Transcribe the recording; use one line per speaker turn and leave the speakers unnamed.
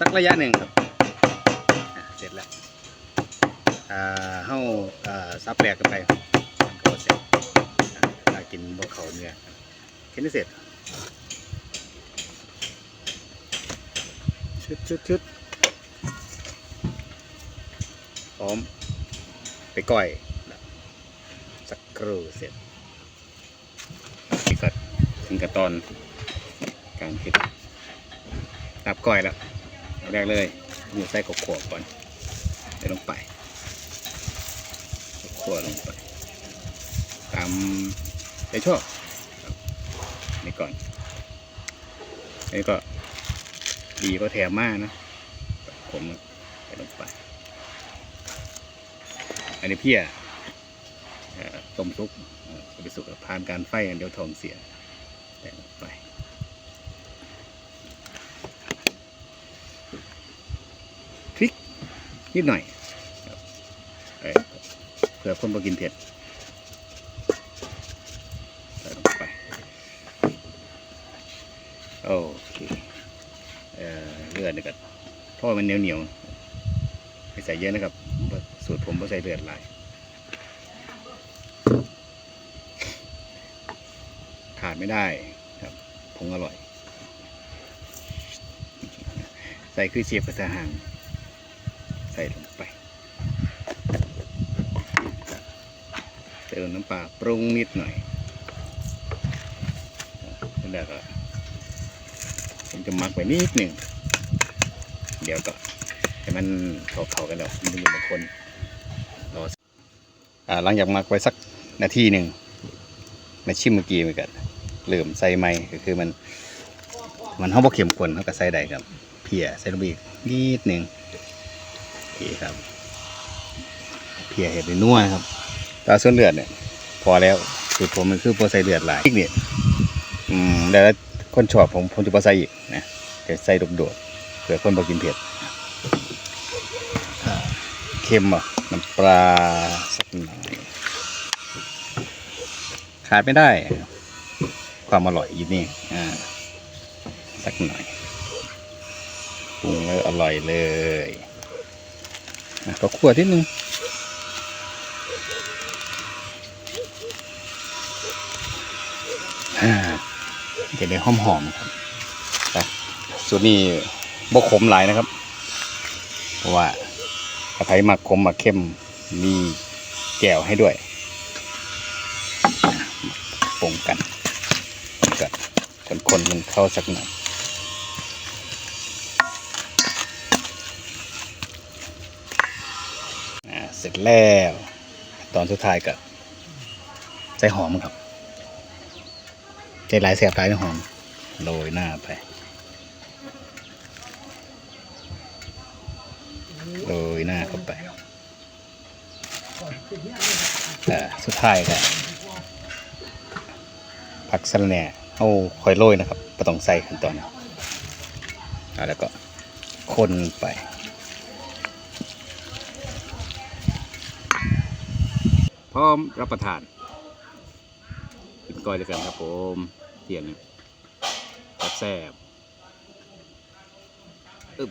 สักระยะหนึ่งครับเสร็จแล้วเฮาอ่าซับแหลกกันไปมันก็เสร็จอะถ้ากินบนเขาเนื้อแค่นี้เสร็จชุดชุดชุดพร้อมไปก้อยสักครู่เสร็จนี่ก็ถึงกับตอนการคิดตับก้อยแล้ว แรกเลยมูใส่กบขวบก่อนใส่ลงไปขวบลงไปตามใจชอบนี่ก่อนนนี้ก็ดีก็แถมมากนะผมใส่ลงไป อันนี้เพี้ยต้มซุปไปสุกผ่านการไฟเดียวทองเสียใส่ลงไป พริก นิดหน่อยเผื่อคนบ่กินเผ็ดใส่ลงไปโอเคเลือดนี่ก็ทอดมันเหนียวเหนียวๆไม่ใส่เยอะนะครับสูตรผมไม่ใส่เลือดหลายขาดไม่ได้ครับผงอร่อย ใส่คือเชียบกระทะหาง ใส่ลงไป เติมน้ำปลาปรุงนิดหน่อยแล้วก็ผมจะมักไว้นิดหนึ่ง เดี๋ยวก็ให้มันเข้าๆกันแล้วมันจะมีบางคนรออ่าหลังจากมักไว้สักนาทีหนึ่งมาชิมเมื่อกี้เหมือนกันเริ่มใส่ไม้ก็คือมัน มันห้องบ่เข็มข้นเขาก็ใส่ได้ครับ เพียใส่ลงไปอีนิดหนึ่ง เคครับเพียเห็ดในนัวนะครับแตาส่วนเลือดเนี่ย พอแล้วสูตรผมมันคือโปรใส่เลือดหลายพริกเนี่ยอืมแล้วคนชอบผมผมจะโปรใส่อีกนะแต่ใส่โดดๆเผื่อคนบอกกินเผ็ดอ่าเค็มอะน้ำปลาสักหน่อยขาดไม่ได้ ความอร่อยอยู่นี่อ่าสักหน่อยปรุงแล้วอร่อยเลยอะ ก็คั่วนิดนึงจะได้หอมหอมๆครับไปสูตรนี้บกขมหลายนะครับ เพราะว่าถ้าใครมักขมมักเข้มมีแก้วให้ด้วยปรุงกัน ก็คนๆมันเข้าสักหน่อย เสร็จแล้ว ตอนสุดท้ายก็ใส่หอมครับใจหลายแสบหลายหอมโรยหน้าไปโรยหน้าเข้าไปอ่าสุดท้ายก็ผักสะระแหน่เอาคอยโรยนะครับไม่ต้องใส่ขั้นตอนแล้วก็คนไป พร้อมรับประทานกินก้อยด้วยกันครับผมเทียนแซ่บอึบ